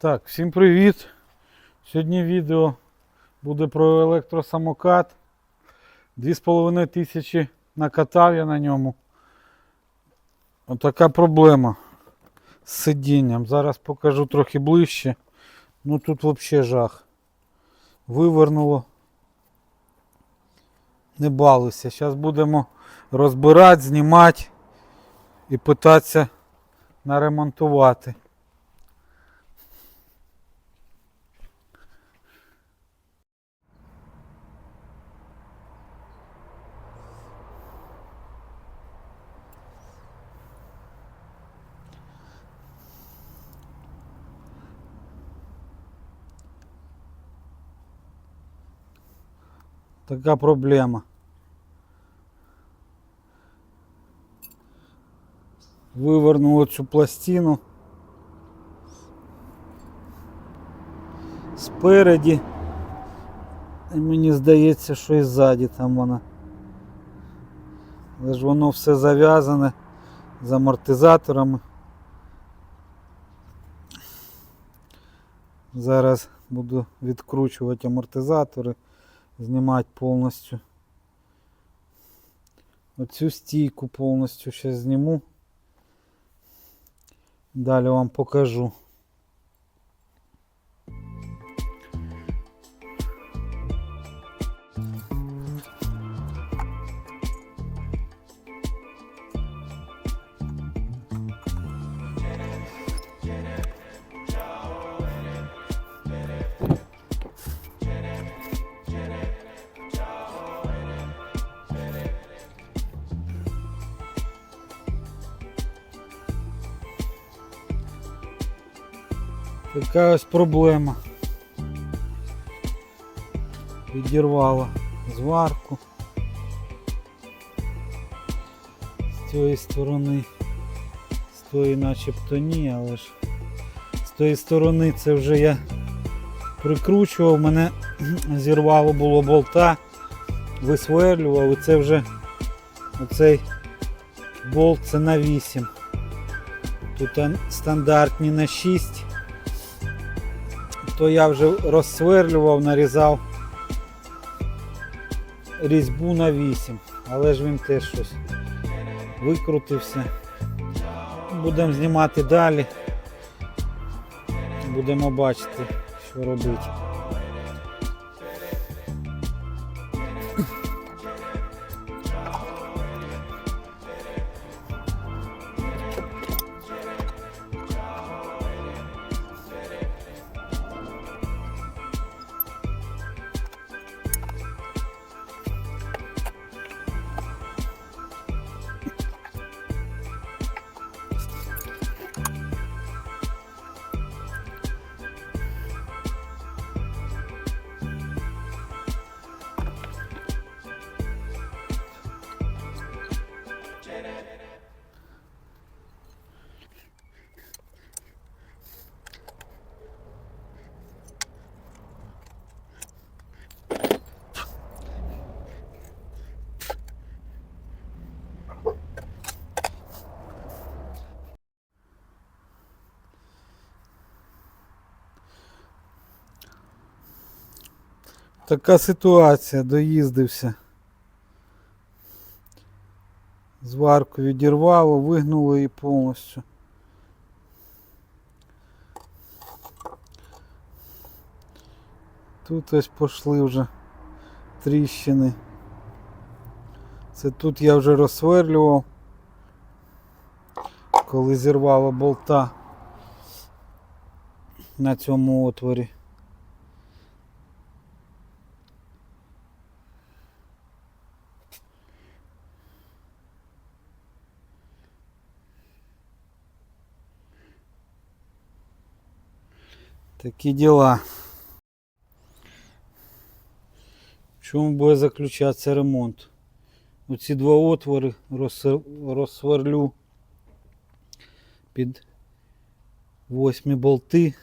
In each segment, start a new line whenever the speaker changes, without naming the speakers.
Так, всім привіт! Сьогодні відео буде про електросамокат. 2,5 тисячі накатав я на ньому. Отака проблема з сидінням. Зараз покажу трохи ближче. Ну тут взагалі жах. Вивернуло. Не балуйся. Зараз будемо розбирати, знімати і питатися наремонтувати. Така проблема. Вивернуло цю пластину. Спереді. І мені здається, що і ззаді там вона. Але ж воно все зав'язане з амортизаторами. Зараз буду відкручувати амортизатори знімати повністю. Оцю стійку повністю ще зніму. Далі вам покажу. Така ось проблема. Відірвала зварку. З цієї сторони, з тої начебто ні, але ж з тої сторони це вже я прикручував, мене зірвало було болта, висверлював і це вже оцей болт це на 8. Тут стандартні на 6 то я вже розсверлював, нарізав різьбу на 8, але ж він теж щось викрутився. Будемо знімати далі. Будемо бачити, що робити. Така ситуація, доїздився. Зварку відірвало, вигнуло її повністю. Тут ось пішли вже тріщини. Це тут я вже розсверлював, коли зірвало болта на цьому отворі. Такі діла. В чому буде заключатися ремонт? Оці два отвори розсверлю під восьмі болти.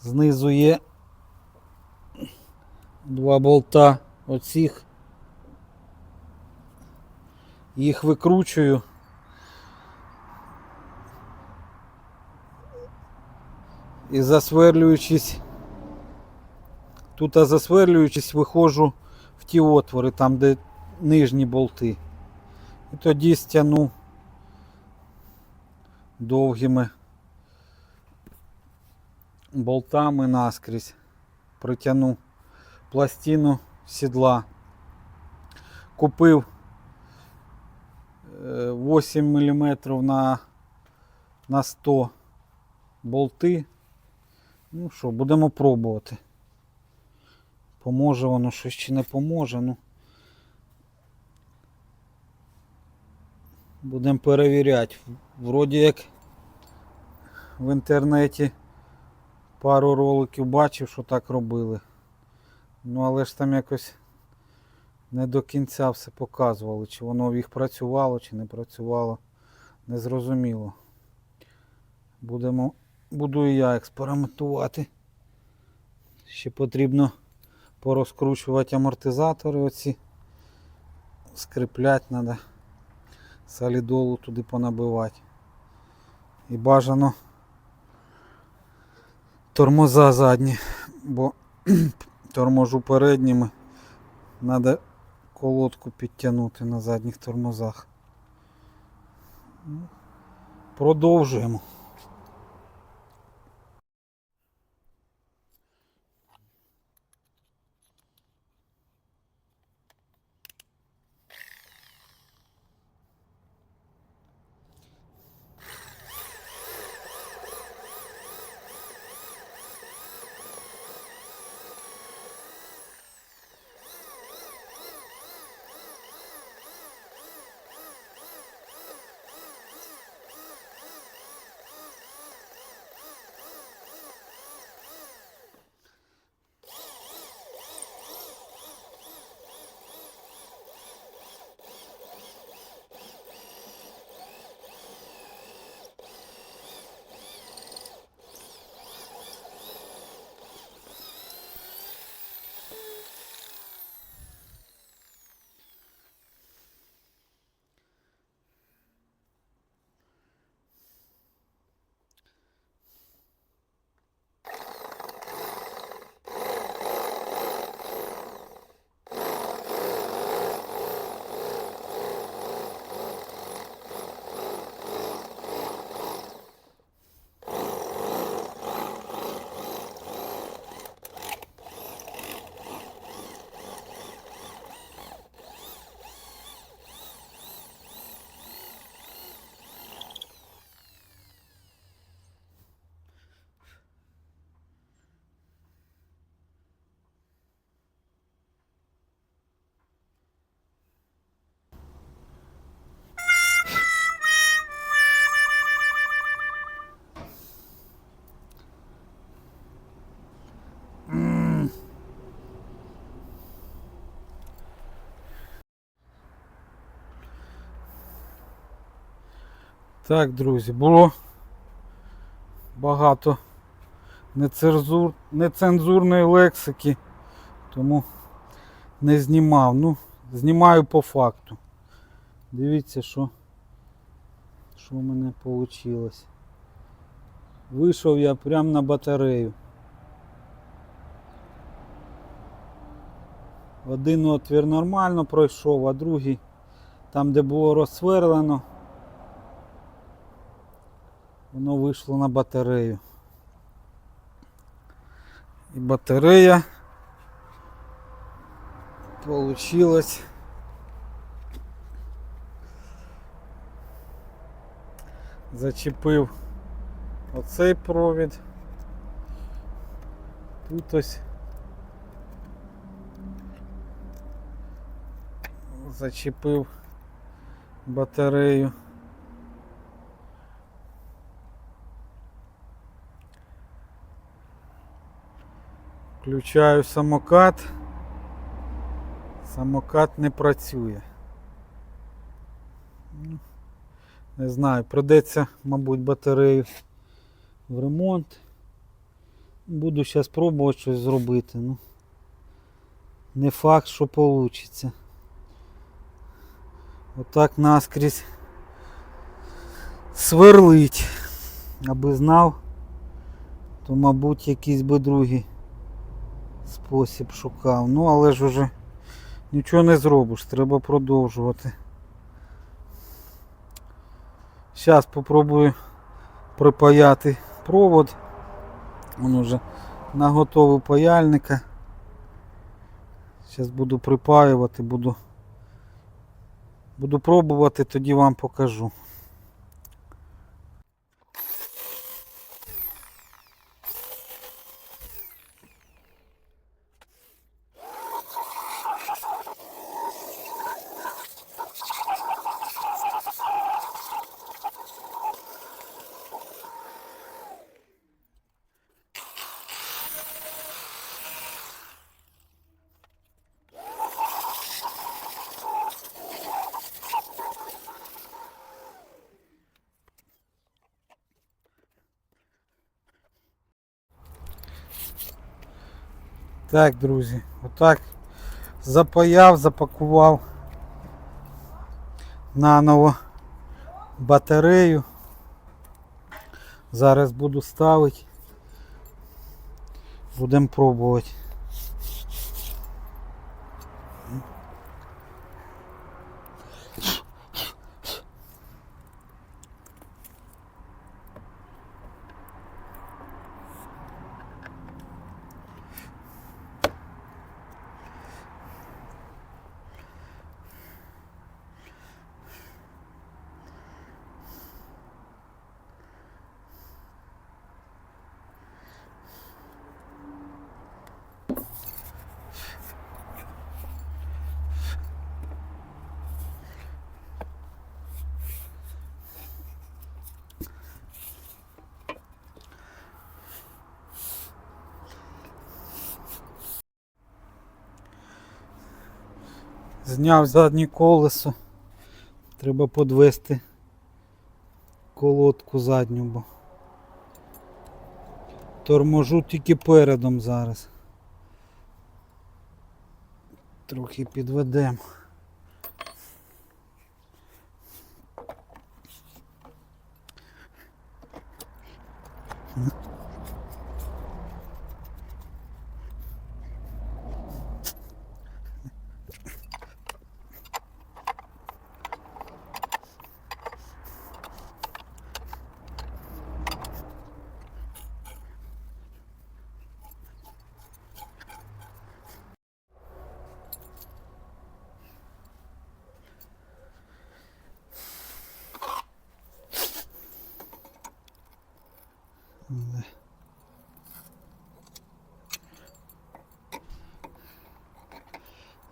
Знизу є два болта оцих. Їх викручую. І засверлюючись, тут засверлюючись, виходжу в ті отвори, там, де нижні болти. І тоді стягну довгими болтами наскрізь. Притягну пластину сідла. Купив е, 8 мм на, на 100 болти. Ну що, будемо пробувати. Поможе воно щось чи не поможе. Ну. Будемо перевіряти. Вроді як в інтернеті пару роликів бачив, що так робили. Ну але ж там якось не до кінця все показували, чи воно в їх працювало, чи не працювало. Незрозуміло. Будемо, буду і я експериментувати. Ще потрібно порозкручувати амортизатори оці. Скріплять треба. Солідолу туди понабивати. І бажано тормоза задні, бо торможу передніми. Треба колодку підтягнути на задніх тормозах. Ну, Продовжуємо. Так, друзі, було багато нецензур... нецензурної лексики, тому не знімав. Ну, знімаю по факту. Дивіться, що, що в мене вийшло. Вийшов я прямо на батарею. Один отвір нормально пройшов, а другий там, де було розсверлено, воно вийшло на батарею. І батарея получилась зачепив оцей провід. Тут ось зачепив батарею. Включаю самокат. Самокат не працює. Ну, Не знаю, придеться, мабуть, батарею в ремонт. Буду зараз пробувати щось зробити. Ну, не факт, що вийде. Отак наскрізь сверлить. Аби знав, то, мабуть, якийсь би другий спосіб шукав. Ну, але ж уже нічого не зробиш, треба продовжувати. Зараз попробую припаяти провод. Он уже наготовив паяльника. Зараз буду припаювати, буду, буду пробувати, тоді вам покажу. Так, друзі, отак запаяв, запакував наново батарею. Зараз буду ставити. Будемо пробувати. Зняв заднє колесо. Треба подвести колодку задню, бо торможу тільки передом зараз. Трохи підведемо.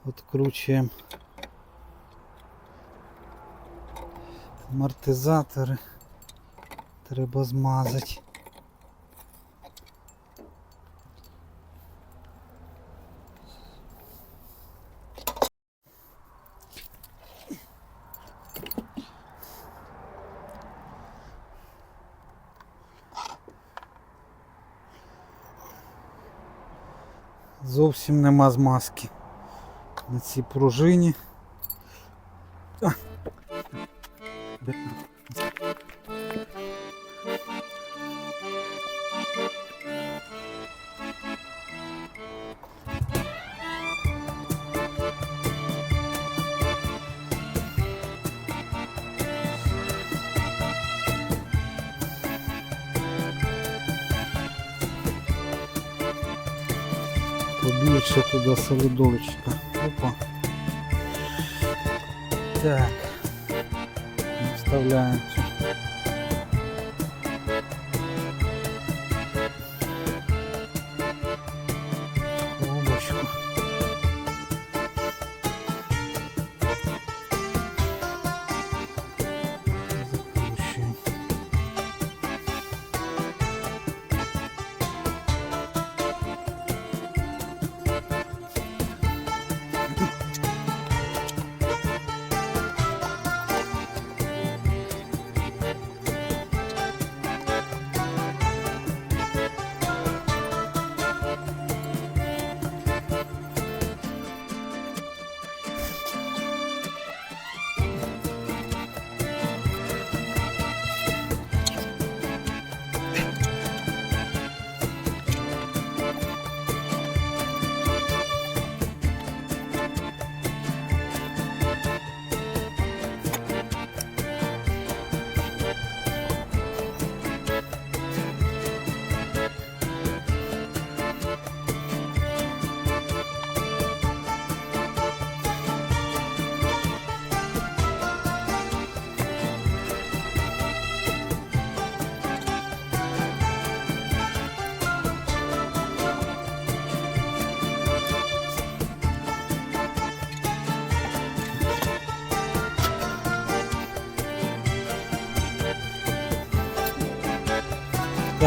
Откручуємо амортизатори. Треба змазати. Зовсім нема змазки на цій пружині. Побільше туди солидовочка. Опа. Так. Вставляємо.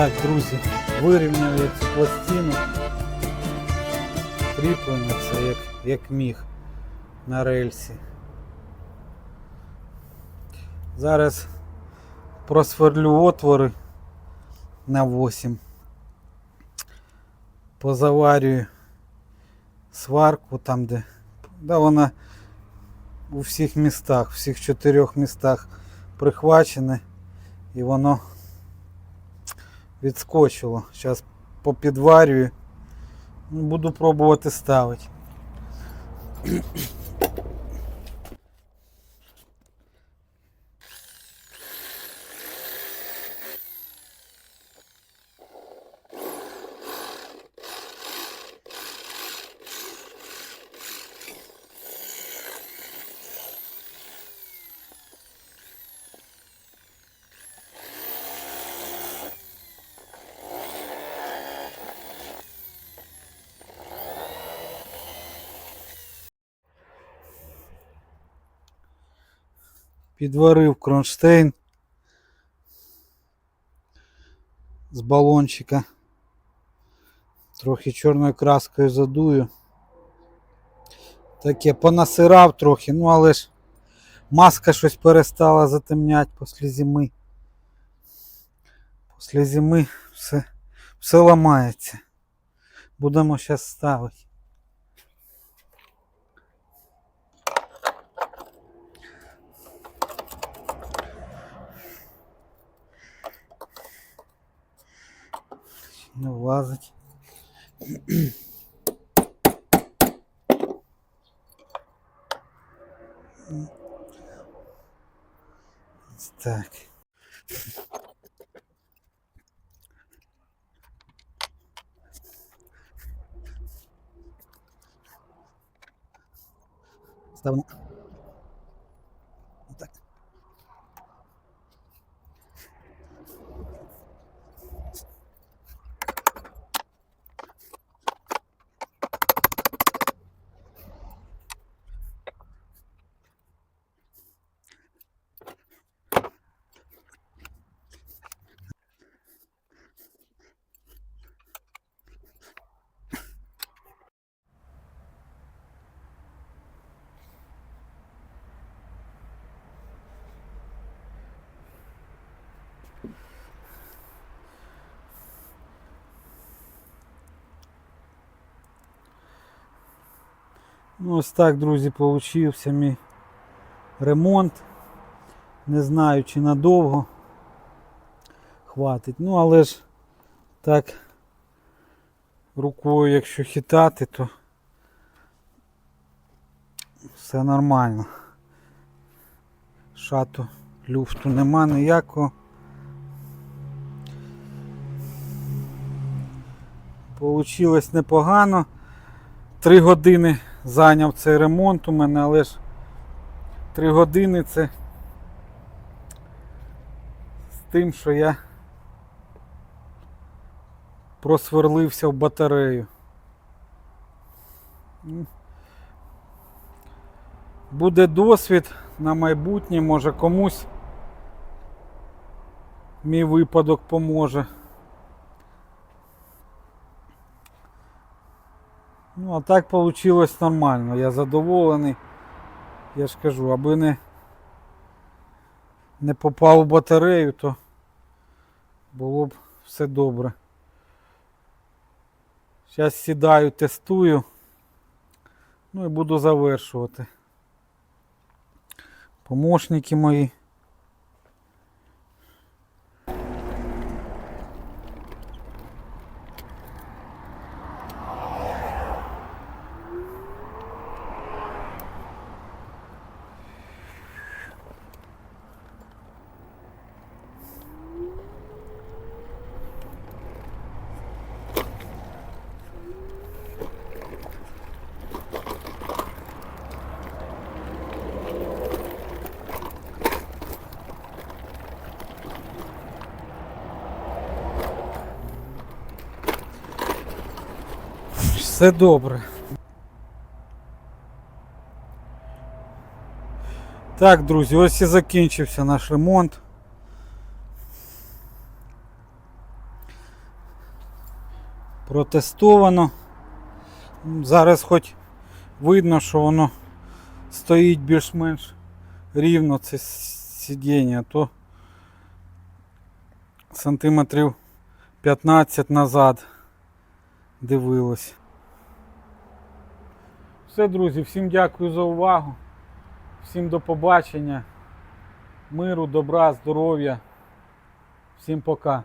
Так, друзі, вирівняв я цю пластину. Кріплення це як, як міг на рельсі. Зараз просверлю отвори на 8. Позаварюю сварку там, де. Да, вона у всіх містах, всіх чотирьох містах прихвачене і воно відскочило. Зараз попідварюю. Буду пробувати ставити. Підварив кронштейн з балончика. Трохи чорною краскою задую. Таке понасирав трохи, ну але ж маска щось перестала затемняти після зими. Після зими все, все ламається. Будемо зараз ставити. Не влазить. Ось Так. Ставимо. Ну, ось так, друзі, получився мій ремонт. Не знаю, чи надовго хватить. Ну, але ж так рукою, якщо хитати, то все нормально. Шату люфту нема ніякого. Получилось непогано. Три години зайняв цей ремонт у мене, але ж 3 години це з тим, що я просверлився в батарею. Буде досвід на майбутнє, може комусь мій випадок поможе. Ну, а так вийшло нормально. Я задоволений. Я ж кажу, аби не, не попав у батарею, то було б все добре. Зараз сідаю, тестую. Ну і буду завершувати. Помощники мої. Все добре. Так, друзі, ось і закінчився наш ремонт. протестовано. Зараз хоч видно, що воно стоїть більш-менш рівно це сидіння, то сантиметрів 15 назад дивилось. Все, друзі, всім дякую за увагу. Всім до побачення. Миру, добра, здоров'я. Всім пока.